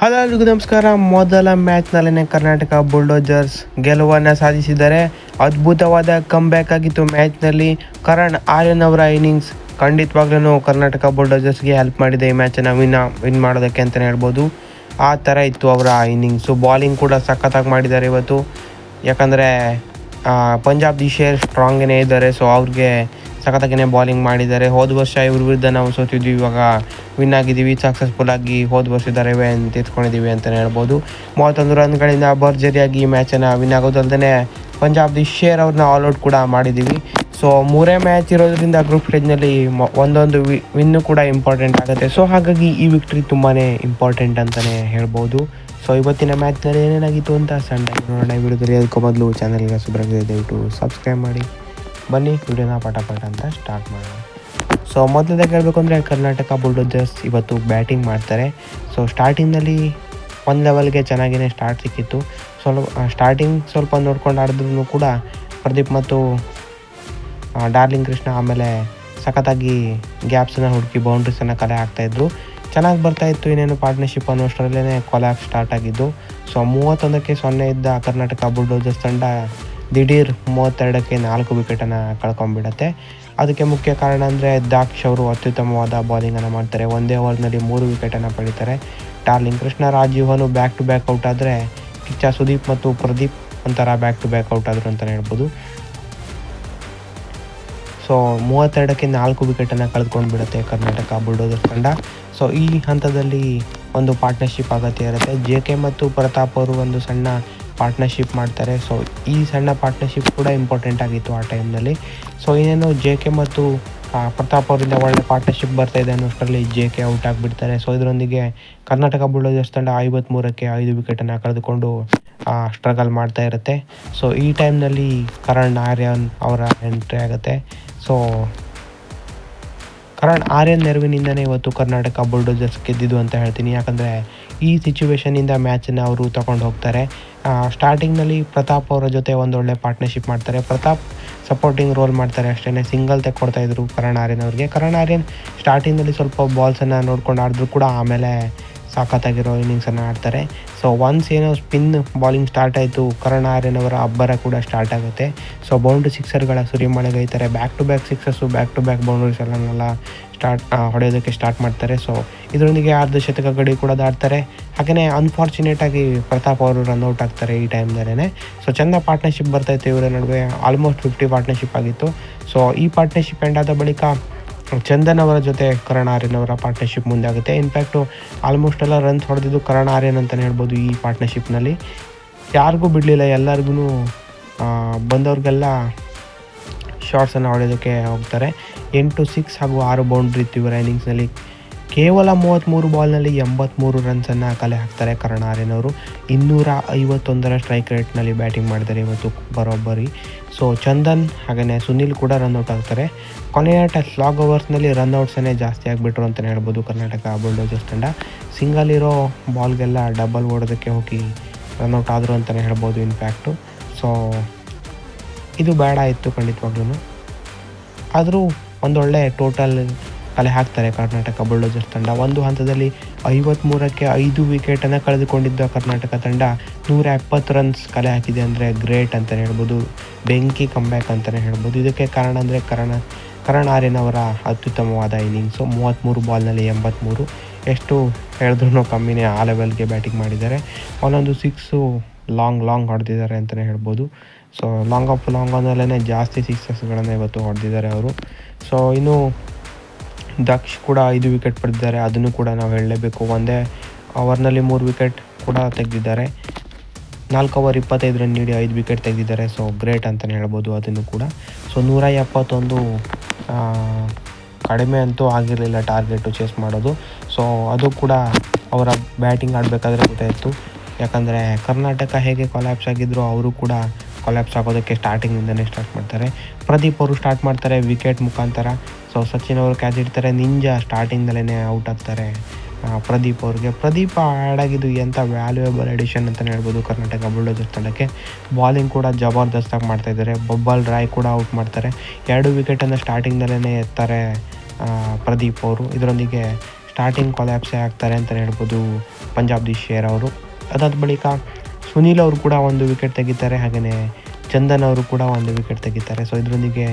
Hello ಎಲ್ರಿಗೂ ನಮಸ್ಕಾರ. ಮೊದಲ ಮ್ಯಾಚ್ನಲ್ಲೇ ಕರ್ನಾಟಕ ಬುಲ್ಡೋಜರ್ಸ್ ಗೆಲುವನ್ನು ಸಾಧಿಸಿದ್ದಾರೆ ಅದ್ಭುತವಾದ ಕಮ್ಬ್ಯಾಕ್ ಆಗಿತ್ತು ಮ್ಯಾಚ್ನಲ್ಲಿ. ಕರಣ್ ಆರ್ಯನ್ ಅವರ ಇನ್ನಿಂಗ್ಸ್ ಖಂಡಿತವಾಗ್ಲೂ ಕರ್ನಾಟಕ ಬುಲ್ಡೋಜರ್ಸ್ಗೆ ಹೆಲ್ಪ್ ಮಾಡಿದೆ. ಈ ಮ್ಯಾಚನ್ನು ವಿನ್ ವಿನ್ ಮಾಡೋದಕ್ಕೆ ಅಂತಲೇ ಹೇಳ್ಬೋದು. ಆ ಥರ ಇತ್ತು ಅವರ ಇನ್ನಿಂಗ್ಸು ಬಾಲಿಂಗ್ ಕೂಡ ಸಖತ್ತಾಗಿ ಮಾಡಿದ್ದಾರೆ ಇವತ್ತು. ಯಾಕಂದರೆ ಪಂಜಾಬ್ ದಿಶೆ ಸ್ಟ್ರಾಂಗೇ ಇದ್ದಾರೆ. ಸೊ ಅವ್ರಿಗೆ ಸಖತ್ತಾಗಿನೇ ಬಾಲಿಂಗ್ ಮಾಡಿದ್ದಾರೆ. ಹೋದ ವರ್ಷ ಇವ್ರ ವಿರುದ್ಧ ನಾವು ಸೋತಿದ್ವಿ, ಇವಾಗ ವಿನ್ ಆಗಿದ್ದೀವಿ ಸಕ್ಸಸ್ಫುಲ್ ಆಗಿ ಹೋದ ವರ್ಷದ ರೆವೆನ್ ತೆಗೆದುಕೊಂಡಿದ್ದೀವಿ ಅಂತಲೇ ಹೇಳ್ಬೋದು. ಮೂವತ್ತೊಂದು ರನ್ಗಳಿಂದ ಭರ್ಜರಿಯಾಗಿ ಈ ಮ್ಯಾಚನ್ನು ವಿನ್ ಆಗೋದಲ್ಲದೆ ಪಂಜಾಬ್ ದಿ ಶೇರ್ ಅವ್ರನ್ನ ಆಲ್ಔಟ್ ಕೂಡ ಮಾಡಿದ್ದೀವಿ. ಸೊ ಮೂರೇ ಮ್ಯಾಚ್ ಇರೋದ್ರಿಂದ ಗ್ರೂಪ್ ಸ್ಟೇಜ್ನಲ್ಲಿ ಒಂದೊಂದು ವಿ ವಿನ್ನು ಕೂಡ ಇಂಪಾರ್ಟೆಂಟ್ ಆಗುತ್ತೆ. ಸೊ ಹಾಗಾಗಿ ಈ ವಿಕ್ಟ್ರಿ ತುಂಬಾ ಇಂಪಾರ್ಟೆಂಟ್ ಅಂತಲೇ ಹೇಳ್ಬೋದು. ಸೊ ಇವತ್ತಿನ ಮ್ಯಾಚ್ನಲ್ಲಿ ಏನೇನಾಗಿತ್ತು ಅಂತ ಸಣ್ಣ ನೋಡೋಣ. ವಿಡಿಯೋದಲ್ಲಿ ಅದಕ್ಕೂ ಮೊದಲು ಚಾನಲ್ಗೆ ಸುಬ್ರಹ್ಮಣ್ಯ ದಯವಿಟ್ಟು ಸಬ್ಸ್ಕ್ರೈಬ್ ಮಾಡಿ. ಬನ್ನಿ, ವಿಡಿಯೋನ ಪಟ ಪಟ ಅಂತ ಸ್ಟಾರ್ಟ್ ಮಾಡೋಣ. ಸೊ ಮೊದಲನೇದಾಗಿ ಹೇಳಬೇಕು ಅಂದರೆ ಕರ್ನಾಟಕ ಬುಲ್ಡೋಜರ್ಸ್ ಇವತ್ತು ಬ್ಯಾಟಿಂಗ್ ಮಾಡ್ತಾರೆ. ಸೊ ಸ್ಟಾರ್ಟಿಂಗ್ನಲ್ಲಿ ಒಂದು ಲೆವೆಲ್ಗೆ ಚೆನ್ನಾಗಿಯೇ ಸ್ಟಾರ್ಟ್ ಸಿಕ್ಕಿತ್ತು. ಸ್ವಲ್ಪ ಸ್ಟಾರ್ಟಿಂಗ್ ಸ್ವಲ್ಪ ನೋಡ್ಕೊಂಡು ಆಡಿದ್ರು ಕೂಡ ಪ್ರದೀಪ್ ಮತ್ತು ಡಾರ್ಲಿಂಗ್ ಕೃಷ್ಣ ಆಮೇಲೆ ಸಖತ್ತಾಗಿ ಗ್ಯಾಪ್ಸನ್ನು ಹುಡುಕಿ ಬೌಂಡ್ರೀಸನ್ನು ಕಲೆ ಹಾಕ್ತಾಯಿದ್ರು ಚೆನ್ನಾಗಿ ಬರ್ತಾಯಿತ್ತು ಇನ್ನೇನು ಪಾರ್ಟ್ನರ್ಶಿಪ್ ಅನ್ನೋಷ್ಟರಲ್ಲೇ ಕೊಲ್ಯಾಪ್ ಸ್ಟಾರ್ಟ್ ಆಗಿದ್ದು. ಸೊ ಮೂವತ್ತೊಂದಕ್ಕೆ ಸೊನ್ನೆ ಇದ್ದ ಕರ್ನಾಟಕ ಬುಲ್ಡೋಜರ್ಸ್ ತಂಡ ದಿಢೀರ್ ಮೂವತ್ತೆರಡಕ್ಕೆ ನಾಲ್ಕು ವಿಕೆಟನ್ನು ಕಳ್ಕೊಂಡ್ಬಿಡತ್ತೆ. ಅದಕ್ಕೆ ಮುಖ್ಯ ಕಾರಣ ಅಂದರೆ ದಾಕ್ಷ್ ಅವರು ಅತ್ಯುತ್ತಮವಾದ ಬಾಲಿಂಗನ್ನು ಮಾಡ್ತಾರೆ. ಒಂದೇ ಓವರ್ನಲ್ಲಿ ಮೂರು ವಿಕೆಟನ್ನು ಪಡೀತಾರೆ. ಟಾರ್ಲಿಂಗ್ ಕೃಷ್ಣ, ರಾಜೀವನು ಬ್ಯಾಕ್ ಟು ಬ್ಯಾಕ್ ಔಟ್ ಆದರೆ ಕಿಚ್ಚ ಸುದೀಪ್ ಮತ್ತು ಪ್ರದೀಪ್ ಒಂಥರ ಬ್ಯಾಕ್ ಟು ಬ್ಯಾಕ್ ಔಟ್ ಆದರು ಅಂತಲೇ ಹೇಳ್ಬೋದು. ಸೊ ಮೂವತ್ತೆರಡಕ್ಕೆ ನಾಲ್ಕು ವಿಕೆಟನ್ನು ಕಳೆದುಕೊಂಡು ಬಿಡುತ್ತೆ ಕರ್ನಾಟಕ ಬುಲ್ಡೋದರ್ ತಂಡ. ಸೊ ಈ ಹಂತದಲ್ಲಿ ಒಂದು ಪಾರ್ಟ್ನರ್ಶಿಪ್ ಅಗತ್ಯ ಇರುತ್ತೆ. ಜೆ ಕೆ ಮತ್ತು ಪ್ರತಾಪ್ ಅವರು ಒಂದು ಸಣ್ಣ ಪಾರ್ಟ್ನರ್ಶಿಪ್ ಮಾಡ್ತಾರೆ. ಸೊ ಈ ಸಣ್ಣ ಪಾರ್ಟ್ನರ್ಶಿಪ್ ಕೂಡ ಇಂಪಾರ್ಟೆಂಟ್ ಆಗಿತ್ತು ಆ ಟೈಮ್ನಲ್ಲಿ ಸೊ ಇನ್ನೇನು ಜೆ ಕೆ ಮತ್ತು ಪ್ರತಾಪ್ ಅವರಿಂದ ಒಳ್ಳೆ ಪಾರ್ಟ್ನರ್ಶಿಪ್ ಬರ್ತಾ ಇದೆ ಅನ್ನೋಷ್ಟರಲ್ಲಿ ಜೆ ಕೆ ಔಟ್ ಆಗಿಬಿಡ್ತಾರೆ. ಸೊ ಇದರೊಂದಿಗೆ ಕರ್ನಾಟಕ ಬುಲ್ಡೋಜರ್ಸ್ ತಂಡ ಐವತ್ತ್ಮೂರಕ್ಕೆ ಐದು ವಿಕೆಟನ್ನು ಕಳೆದುಕೊಂಡು ಸ್ಟ್ರಗಲ್ ಮಾಡ್ತಾ ಇರುತ್ತೆ. ಸೊ ಈ ಟೈಮ್ನಲ್ಲಿ ಕರಣ್, ಆರ್ಯನ್ ಅವರ ಎಂಟ್ರಿ ಆಗುತ್ತೆ. ಸೊ ಕರಣ್ ಆರ್ಯನ್ ನೆರವಿನಿಂದನೇ ಇವತ್ತು ಕರ್ನಾಟಕ ಬುಲ್ಡೋಜರ್ಸ್ ಗೆದ್ದಿದ್ದು ಅಂತ ಹೇಳ್ತೀನಿ. ಯಾಕಂದರೆ ಈ ಸಿಚುವೇಶನಿಂದ ಮ್ಯಾಚನ್ನು ಅವರು ತಗೊಂಡು ಹೋಗ್ತಾರೆ. ಸ್ಟಾರ್ಟಿಂಗ್ನಲ್ಲಿ ಪ್ರತಾಪ್ ಅವರ ಜೊತೆ ಒಂದೊಳ್ಳೆ ಪಾರ್ಟ್ನರ್ಶಿಪ್ ಮಾಡ್ತಾರೆ. ಪ್ರತಾಪ್ ಸಪೋರ್ಟಿಂಗ್ ರೋಲ್ ಮಾಡ್ತಾರೆ ಅಷ್ಟೇ ಸಿಂಗಲ್ ತೆಕ್ಕೊಡ್ತಾ ಇದ್ರು ಕರಣ್ ಆರ್ಯನ್ ಅವರಿಗೆ. ಕರಣ್ ಆರ್ಯನ್ ಸ್ಟಾರ್ಟಿಂಗಲ್ಲಿ ಸ್ವಲ್ಪ ಬಾಲ್ಸನ್ನು ನೋಡ್ಕೊಂಡು ಆಡಿದ್ರು ಕೂಡ ಆಮೇಲೆ ಸಾಕತ್ತಾಗಿರೋ ಇನ್ನಿಂಗ್ಸನ್ನು ಆಡ್ತಾರೆ. ಸೊ ಒನ್ಸ್ ಏನೋ ಸ್ಪಿನ್ ಬಾಲಿಂಗ್ ಸ್ಟಾರ್ಟ್ ಆಯಿತು, ಕರಣ್ ಆರ್ಯನ್ ಅವರ ಅಬ್ಬರ ಕೂಡ ಸ್ಟಾರ್ಟ್ ಆಗುತ್ತೆ. ಸೊ ಬೌಂಡ್ರಿ ಸಿಕ್ಸರ್ಗಳ ಸುರಿಮಳೆಗೈತಾರೆ back to back sixes back to back boundaries ಎಲ್ಲನೆಲ್ಲ start ಹೊಡೆಯೋದಕ್ಕೆ ಸ್ಟಾರ್ಟ್ ಮಾಡ್ತಾರೆ. ಸೊ ಇದರೊಂದಿಗೆ ಅರ್ಧ ಶತಕ ಗಡಿ ಕೂಡ ದಾಟ್ತಾರೆ. ಹಾಗೆಯೇ ಅನ್ಫಾರ್ಚುನೇಟಾಗಿ ಪ್ರತಾಪ್ ಅವರು ರನ್ಔಟ್ ಆಗ್ತಾರೆ ಈ ಟೈಮ್ನಲ್ಲೇ ಸೊ ಚೆಂದ ಪಾರ್ಟ್ನರ್ಶಿಪ್ ಬರ್ತೈತೆ ಇವರ ನಡುವೆ. ಆಲ್ಮೋಸ್ಟ್ ಫಿಫ್ಟಿ ಪಾರ್ಟ್ನರ್ಶಿಪ್ ಆಗಿತ್ತು. ಸೊ ಈ ಪಾರ್ಟ್ನರ್ಶಿಪ್ ಎಂಡ್ ಆದ ಬಳಿಕ ಚಂದನ್ ಅವರ ಜೊತೆ ಕರಣ್ ಆರ್ಯನ್ ಅವರ ಪಾರ್ಟ್ನರ್ಶಿಪ್ ಮುಂದೆ ಆಗುತ್ತೆ ಇನ್ಫ್ಯಾಕ್ಟು ಆಲ್ಮೋಸ್ಟ್ ಎಲ್ಲ ರನ್ಸ್ ಹೊಡೆದಿದ್ದು ಕರಣ್ ಆರ್ಯನ್ ಅಂತಲೇ ಹೇಳ್ಬೋದು ಈ ಪಾರ್ಟ್ನರ್ಶಿಪ್ನಲ್ಲಿ ಯಾರಿಗೂ ಬಿಡಲಿಲ್ಲ ಎಲ್ಲರಿಗೂ ಬಂದವ್ರಿಗೆಲ್ಲ ಶಾರ್ಟ್ಸನ್ನು ಹೊಡೆಯೋದಕ್ಕೆ ಹೋಗ್ತಾರೆ. ಎಂಟು ಸಿಕ್ಸ್ ಹಾಗೂ ಆರು ಬೌಂಡ್ರಿ ಇತ್ತು ಇವರ ಇನ್ನಿಂಗ್ಸ್ನಲ್ಲಿ ಕೇವಲ ಮೂವತ್ತ್ಮೂರು ಬಾಲ್ನಲ್ಲಿ ಎಂಬತ್ತ್ಮೂರು ರನ್ಸನ್ನು ಕಲೆ ಹಾಕ್ತಾರೆ ಕರಣ್ ಇನ್ನೂರ ಐವತ್ತೊಂದರ ಸ್ಟ್ರೈಕ್ ರೇಟ್ನಲ್ಲಿ ಬ್ಯಾಟಿಂಗ್ ಮಾಡಿದ್ದಾರೆ ಇವತ್ತು ಬರೋಬ್ಬರಿ. ಸೊ, ಚಂದನ್ ಹಾಗೆಯೇ ಸುನಿಲ್ ಕೂಡ ರನ್ಔಟ್ ಆಗ್ತಾರೆ. ಕೊನೆಯ ಟೆಸ್ಟ್ ಲಾಗ್ ಓವರ್ಸ್ನಲ್ಲಿ ರನ್ಔಟ್ಸನ್ನೇ ಜಾಸ್ತಿ ಆಗಿಬಿಟ್ರು ಅಂತಲೇ ಹೇಳ್ಬೋದು ಕರ್ನಾಟಕ ಬುಲ್ಡೋಜರ್ಸ್ ತಂಡ. ಸಿಂಗಲ್ ಇರೋ ಬಾಲ್ಗೆಲ್ಲ ಡಬಲ್ ಓಡೋದಕ್ಕೆ ಹೋಗಿ ರನ್ಔಟ್ ಆದರು ಅಂತಲೇ ಹೇಳ್ಬೋದು ಇನ್ಫ್ಯಾಕ್ಟು ಸೊ, ಇದು ಬೇಡ ಇತ್ತು ಖಂಡಿತವಾಗ್ಲೂ ಆದರೂ ಒಂದೊಳ್ಳೆ ಟೋಟಲ್ ಕಲೆ ಹಾಕ್ತಾರೆ ಕರ್ನಾಟಕ ಬುಲ್ಡೋಜರ್ಸ್ ತಂಡ. ಒಂದು ಹಂತದಲ್ಲಿ ಐವತ್ತ್ಮೂರಕ್ಕೆ ಐದು ವಿಕೆಟನ್ನು ಕಳೆದುಕೊಂಡಿದ್ದ ಕರ್ನಾಟಕ ತಂಡ ನೂರ ಎಪ್ಪತ್ತು ರನ್ಸ್ ಕಲೆ ಹಾಕಿದೆ ಅಂದರೆ ಗ್ರೇಟ್ ಅಂತಲೇ ಹೇಳ್ಬೋದು. ಬೆಂಕಿ ಕಂಬ್ಯಾಕ್ ಅಂತಲೇ ಹೇಳ್ಬೋದು. ಇದಕ್ಕೆ ಕಾರಣ ಅಂದರೆ ಕರಣ, ಕರಣ್ ಆರ್ಯನ್ ಅವರ ಅತ್ಯುತ್ತಮವಾದ ಇನ್ನಿಂಗ್ಸು ಮೂವತ್ತ್ಮೂರು ಬಾಲ್ನಲ್ಲಿ ಎಂಬತ್ತ್ಮೂರು ಎಷ್ಟು ಹೇಳಿದ್ರು ಕಮ್ಮಿನೇ ಆ ಲೆವೆಲ್ಗೆ ಬ್ಯಾಟಿಂಗ್ ಮಾಡಿದ್ದಾರೆ. ಅವನೊಂದು ಸಿಕ್ಸು ಲಾಂಗ್ ಲಾಂಗ್ ಹೊಡೆದಿದ್ದಾರೆ ಅಂತಲೇ ಹೇಳ್ಬೋದು. ಸೊ ಲಾಂಗ್ ಆಫ್ ಲಾಂಗ್ ಆನಲ್ಲೇ ಜಾಸ್ತಿ ಸಿಕ್ಸಸ್ಗಳನ್ನು ಇವತ್ತು ಹೊಡೆದಿದ್ದಾರೆ ಅವರು. ಸೊ ಇನ್ನು ದಕ್ಷ್ ಕೂಡ ಐದು ವಿಕೆಟ್ ಪಡೆದಿದ್ದಾರೆ. ಅದನ್ನು ಕೂಡ ನಾವು ಹೇಳಲೇಬೇಕು. ಒಂದೇ ಓವರ್ನಲ್ಲಿ ಮೂರು ವಿಕೆಟ್ ಕೂಡ ತೆಗೆದಿದ್ದಾರೆ. ನಾಲ್ಕು ಓವರ್ ಇಪ್ಪತ್ತೈದು ರನ್ ನೀಡಿ ಐದು ವಿಕೆಟ್ ತೆಗೆದಿದ್ದಾರೆ. ಸೊ ಗ್ರೇಟ್ ಅಂತಲೇ ಹೇಳ್ಬೋದು ಅದನ್ನು ಕೂಡ. ಸೊ ನೂರ ಎಪ್ಪತ್ತೊಂದು ಕಡಿಮೆ ಅಂತೂ ಆಗಿರಲಿಲ್ಲ ಟಾರ್ಗೆಟು ಚೇಸ್ ಮಾಡೋದು. ಸೊ ಅದು ಕೂಡ ಅವರ ಬ್ಯಾಟಿಂಗ್ ಆಡಬೇಕಾದ್ರೆ ಗೊತ್ತಾಯಿತು. ಯಾಕಂದರೆ ಕರ್ನಾಟಕ ಹೇಗೆ ಕೊಲ್ಯಾಪ್ಸ್ ಆಗಿದ್ರು ಅವರು ಕೂಡ ಕೊಲ್ಯಾಪ್ಸ್ ಆಗೋದಕ್ಕೆ ಸ್ಟಾರ್ಟಿಂಗಿಂದನೇ ಸ್ಟಾರ್ಟ್ ಮಾಡ್ತಾರೆ. ಪ್ರದೀಪ್ ಅವರು ಸ್ಟಾರ್ಟ್ ಮಾಡ್ತಾರೆ ವಿಕೆಟ್ ಮುಖಾಂತರ. ಸೊ ಸಚಿನ್ ಅವರು ಕ್ಯಾಚ್ ಇಡ್ತಾರೆ ನಿಂಜ ಸ್ಟಾರ್ಟಿಂಗ್ದಲ್ಲೇ ಔಟ್ ಆಗ್ತಾರೆ. ಪ್ರದೀಪ್ ಅವ್ರಿಗೆ. ಪ್ರದೀಪ್ ಆ್ಯಡ್ ಆಗಿದ್ದು ಎಂಥ ವ್ಯಾಲ್ಯೂಯಬಲ್ ಎಡಿಷನ್ ಅಂತಲೇ ಹೇಳ್ಬೋದು ಕರ್ನಾಟಕ ಬುಲ್ಡೋಜರ್ಸ್ ತಂಡಕ್ಕೆ. ಬಾಲಿಂಗ್ ಕೂಡ ಜಬರ್ದಸ್ತಾಗಿ ಮಾಡ್ತಾ ಇದ್ದಾರೆ. ಬಬ್ಬಲ್ ರಾಯ್ ಕೂಡ ಔಟ್ ಮಾಡ್ತಾರೆ. ಎರಡು ವಿಕೆಟನ್ನು ಸ್ಟಾರ್ಟಿಂಗ್ದಲ್ಲೇ ಎತ್ತಾರೆ ಪ್ರದೀಪ್ ಅವರು. ಇದರೊಂದಿಗೆ ಸ್ಟಾರ್ಟಿಂಗ್ ಕೊಲ್ಯಾಪ್ಸೇ ಆಗ್ತಾರೆ ಅಂತಲೇ ಹೇಳ್ಬೋದು ಪಂಜಾಬ್ ದಿ ಶೇರ್ ಅವರು. ಅದಾದ ಬಳಿಕ ಸುನೀಲ್ ಅವರು ಕೂಡ ಒಂದು ವಿಕೆಟ್ ತೆಗಿತಾರೆ ಹಾಗೆಯೇ ಚಂದನ್ ಅವರು ಕೂಡ ಒಂದು ವಿಕೆಟ್ ತೆಗಿತಾರೆ. ಸೊ ಇದರೊಂದಿಗೆ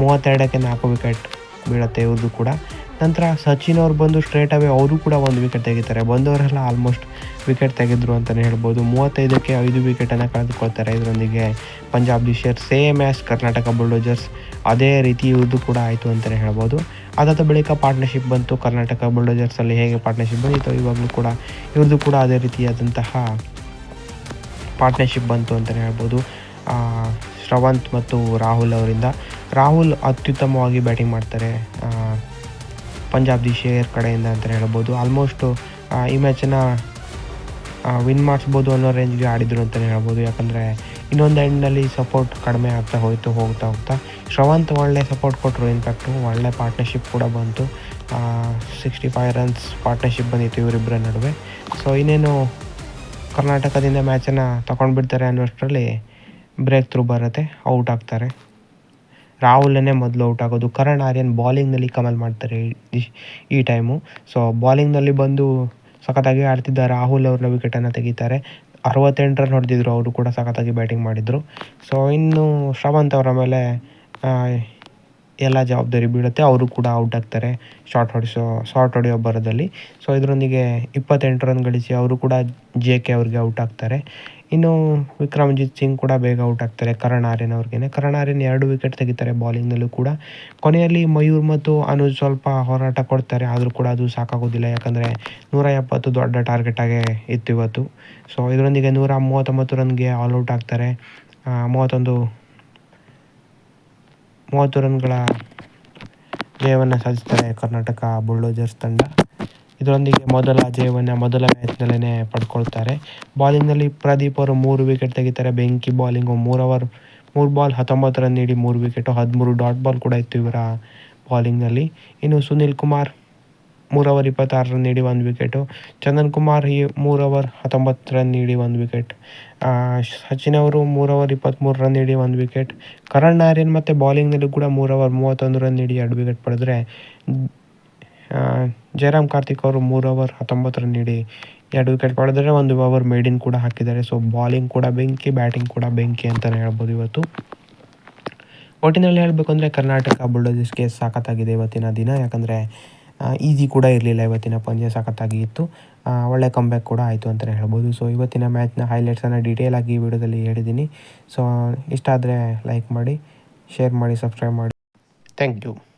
ಮೂವತ್ತೆರಡಕ್ಕೆ ನಾಲ್ಕು ವಿಕೆಟ್ ಬೀಳುತ್ತೆ ಇವ್ರದ್ದು ಕೂಡ. ನಂತರ ಸಚಿನ್ ಅವ್ರು ಬಂದು ಸ್ಟ್ರೇಟ್ ಅವೇ ಅವರು ಕೂಡ ಒಂದು ವಿಕೆಟ್ ತೆಗಿತಾರೆ. ಬಂದವರೆಲ್ಲ ಆಲ್ಮೋಸ್ಟ್ ವಿಕೆಟ್ ತೆಗೆದ್ರು ಅಂತಲೇ ಹೇಳ್ಬೋದು. ಮೂವತ್ತೈದಕ್ಕೆ ಐದು ವಿಕೆಟನ್ನು ಕಳೆದುಕೊಳ್ತಾರೆ ಇದರೊಂದಿಗೆ Punjab the Sher same as Karnataka bulldozers ಅದೇ ರೀತಿ ಇವ್ರದ್ದು ಕೂಡ ಆಯಿತು ಅಂತಲೇ ಹೇಳ್ಬೋದು. ಅದಾದ ಬಳಿಕ ಪಾರ್ಟ್ನರ್ಶಿಪ್ ಬಂತು. ಕರ್ನಾಟಕ ಬುಲ್ಡೋಜರ್ಸಲ್ಲಿ ಹೇಗೆ ಪಾರ್ಟ್ನರ್ಶಿಪ್ ಬಂದಿತ್ತು ಇವಾಗಲೂ ಕೂಡ ಇವ್ರದ್ದು ಕೂಡ ಅದೇ ರೀತಿಯಾದಂತಹ ಪಾರ್ಟ್ನರ್ಶಿಪ್ ಬಂತು ಅಂತಲೇ ಹೇಳ್ಬೋದು. ಶ್ರವಂತ್ ಮತ್ತು ರಾಹುಲ್ ಅವರಿಂದ. ರಾಹುಲ್ ಅತ್ಯುತ್ತಮವಾಗಿ ಬ್ಯಾಟಿಂಗ್ ಮಾಡ್ತಾರೆ. ಪಂಜಾಬ್ ದಿ ಶೇರ್ ಕಡೆಯಿಂದ ಅಂತಲೇ ಹೇಳ್ಬೋದು. ಆಲ್ಮೋಸ್ಟು ಈ ಮ್ಯಾಚನ್ನು ವಿನ್ ಮಾಡಿಸ್ಬೋದು ಅನ್ನೋ ರೇಂಜ್ಗೆ ಆಡಿದ್ರು ಅಂತಲೇ ಹೇಳ್ಬೋದು. ಯಾಕಂದರೆ ಇನ್ನೊಂದು ಎಂಡ್ನಲ್ಲಿ ಸಪೋರ್ಟ್ ಕಡಿಮೆ ಆಗ್ತಾ ಹೋಯಿತು, ಹೋಗ್ತಾ ಹೋಗ್ತಾ. ಶ್ರವಂತ್ ಒಳ್ಳೆ ಸಪೋರ್ಟ್ ಕೊಟ್ಟರು ಇನ್ಫ್ಯಾಕ್ಟು ಒಳ್ಳೆ ಪಾರ್ಟ್ನರ್ಶಿಪ್ ಕೂಡ ಬಂತು. ಸಿಕ್ಸ್ಟಿ ಫೈವ್ ರನ್ಸ್ ಪಾರ್ಟ್ನರ್ಶಿಪ್ ಬಂದಿತ್ತು ಇವರಿಬ್ಬರ ನಡುವೆ. ಸೊ ಇನ್ನೇನು ಕರ್ನಾಟಕದಿಂದ ಮ್ಯಾಚನ್ನು ತಗೊಂಡ್ಬಿಡ್ತಾರೆ ಅನ್ನೋಷ್ಟರಲ್ಲಿ ಬ್ರೇಕ್ ಥ್ರೂ ಬರುತ್ತೆ ಔಟ್ ಆಗ್ತಾರೆ. ರಾಹುಲನ್ನೇ ಮೊದಲು ಔಟ್ ಆಗೋದು. ಕರಣ್ ಆರ್ಯನ್ ಬಾಲಿಂಗ್ನಲ್ಲಿ ಕಮಲ್ ಮಾಡ್ತಾರೆ ಈ- ಟೈಮು ಸೊ ಬಾಲಿಂಗ್ನಲ್ಲಿ ಬಂದು ಸಖತ್ತಾಗಿ ಆಡ್ತಿದ್ದ ರಾಹುಲ್ ಅವ್ರನ್ನ ವಿಕೆಟನ್ನು ತೆಗಿತಾರೆ. ಅರವತ್ತೆಂಟು ರನ್ ಹೊಡೆದಿದ್ರು, ಅವರು ಕೂಡ ಸಖತ್ತಾಗಿ ಬ್ಯಾಟಿಂಗ್ ಮಾಡಿದರು. ಸೊ ಇನ್ನು ಶ್ರವಂತ್ ಅವರ ಮೇಲೆ ಎಲ್ಲ ಜವಾಬ್ದಾರಿ ಬೀಳುತ್ತೆ. ಅವರು ಕೂಡ ಔಟ್ ಆಗ್ತಾರೆ ಶಾರ್ಟ್ ಹೊಡಿಸೋ ಶಾರ್ಟ್ ಹೊಡೆಯೋ ಬರೋದಲ್ಲಿ ಸೊ ಇದರೊಂದಿಗೆ ಇಪ್ಪತ್ತೆಂಟು ರನ್ ಗಳಿಸಿ ಅವರು ಕೂಡ ಜೆ ಕೆ ಅವ್ರಿಗೆ ಔಟ್ ಆಗ್ತಾರೆ. ಇನ್ನು ವಿಕ್ರಮ್ಜಿತ್ ಸಿಂಗ್ ಕೂಡ ಬೇಗ ಔಟ್ ಆಗ್ತಾರೆ, ಕರಣ್ ಆರ್ಯನ್ ಅವ್ರಿಗೆ ಕರಣ್ ಆರ್ಯನ್ ಎರಡು ವಿಕೆಟ್ ತೆಗಿತಾರೆ ಬಾಲಿಂಗ್ನಲ್ಲೂ ಕೂಡ. ಕೊನೆಯಲ್ಲಿ ಮಯೂರ್ ಮತ್ತು ಅನುಜ್ ಸ್ವಲ್ಪ ಹೋರಾಟ ಕೊಡ್ತಾರೆ, ಆದರೂ ಕೂಡ ಅದು ಸಾಕಾಗೋದಿಲ್ಲ. ಯಾಕಂದರೆ ನೂರ ಎಪ್ಪತ್ತು ದೊಡ್ಡ ಟಾರ್ಗೆಟಾಗೆ ಇತ್ತು ಇವತ್ತು. ಸೊ ಇದರೊಂದಿಗೆ ನೂರ ಮೂವತ್ತೊಂಬತ್ತು ರನ್ಗೆ ಆಲ್ ಔಟ್ ಆಗ್ತಾರೆ ಮೂವತ್ತೊಂದು ಮೂವತ್ತು ರನ್ಗಳ ಜಯವನ್ನು ಸಾಧಿಸ್ತಾರೆ ಕರ್ನಾಟಕ ಬುಲ್ಡೋಜರ್ಸ್ ತಂಡ. ಇದರೊಂದಿಗೆ ಮೊದಲ ಜಯವನ್ನು ಮೊದಲ ಮ್ಯಾಚ್ನಲ್ಲೇ ಪಡ್ಕೊಳ್ತಾರೆ. ಬಾಲಿಂಗ್ನಲ್ಲಿ ಪ್ರದೀಪ್ ಅವರು ಮೂರು ವಿಕೆಟ್ ತೆಗಿತಾರೆ. ಬೆಂಕಿ ಬಾಲಿಂಗು ಮೂರು ಓವರ್ ಮೂರು ಬಾಲ್ ಹತ್ತೊಂಬತ್ತು ರನ್ ನೀಡಿ ಮೂರು ವಿಕೆಟು ಹದಿಮೂರು ಡಾಟ್ ಬಾಲ್ ಕೂಡ ಇತ್ತು ಇವರ ಬಾಲಿಂಗ್ನಲ್ಲಿ ಇನ್ನು ಸುನಿಲ್ ಕುಮಾರ್ ಮೂರು ಓವರ್ ಇಪ್ಪತ್ತಾರು ರನ್ ನೀಡಿ ಒಂದು ವಿಕೆಟು. ಚಂದನ್ ಕುಮಾರ್ ಈ ಮೂರು ಓವರ್ ಹತ್ತೊಂಬತ್ತು ರನ್ ನೀಡಿ ಒಂದು ವಿಕೆಟ್. ಸಚಿನ್ ಅವರು ಮೂರು ಓವರ್ ಇಪ್ಪತ್ತ್ಮೂರು ರನ್ ನೀಡಿ ಒಂದು ವಿಕೆಟ್. ಕರಣ್ ಆರ್ಯನ್ ಮತ್ತು ಬಾಲಿಂಗ್ನಲ್ಲೂ ಕೂಡ ಮೂರು ಓವರ್ ಮೂವತ್ತೊಂದು ರನ್ ನೀಡಿ ಎರಡು ವಿಕೆಟ್ ಪಡೆದ್ರೆ ಜಯರಾಮ್ ಕಾರ್ತಿಕ್ ಅವರು ಮೂರು ಓವರ್ ಹತ್ತೊಂಬತ್ತು ರನ್ ನೀಡಿ ಎರಡು ವಿಕೆಟ್ ಪಡೆದರೆ ಒಂದು ಓವರ್ ಮೇಡಿನ್ ಕೂಡ ಹಾಕಿದ್ದಾರೆ. ಸೊ, ಬಾಲಿಂಗ್ ಕೂಡ ಬೆಂಕಿ, ಬ್ಯಾಟಿಂಗ್ ಕೂಡ ಬೆಂಕಿ ಅಂತಲೇ ಹೇಳ್ಬೋದು ಇವತ್ತು. ಒಟ್ಟಿನಲ್ಲಿ ಹೇಳಬೇಕು ಅಂದರೆ ಕರ್ನಾಟಕ ಬುಲ್ಡೋಜಿಸ್ಗೆ ಸಾಕತ್ತಾಗಿದೆ ಇವತ್ತಿನ ದಿನ. ಯಾಕಂದರೆ ಈಸಿ ಕೂಡ ಇರಲಿಲ್ಲ ಇವತ್ತಿನ ಪಂದ್ಯ ಸಖತ್ತಾಗಿ ಇತ್ತು. ಆ, ಒಳ್ಳೆ ಕಂಬ್ಯಾಕ್ ಕೂಡ ಆಯಿತು ಅಂತಲೇ ಹೇಳ್ಬೋದು. ಸೊ ಇವತ್ತಿನ ಮ್ಯಾಚ್ನ ಹೈಲೈಟ್ಸನ್ನು ಡೀಟೇಲ್ ಆಗಿ ವಿಡಿಯೋದಲ್ಲಿ ಹೇಳಿದ್ದೀನಿ. ಸೊ ಇಷ್ಟ ಆದರೆ ಲೈಕ್ ಮಾಡಿ ಶೇರ್ ಮಾಡಿ ಸಬ್ಸ್ಕ್ರೈಬ್ ಮಾಡಿ. Thank you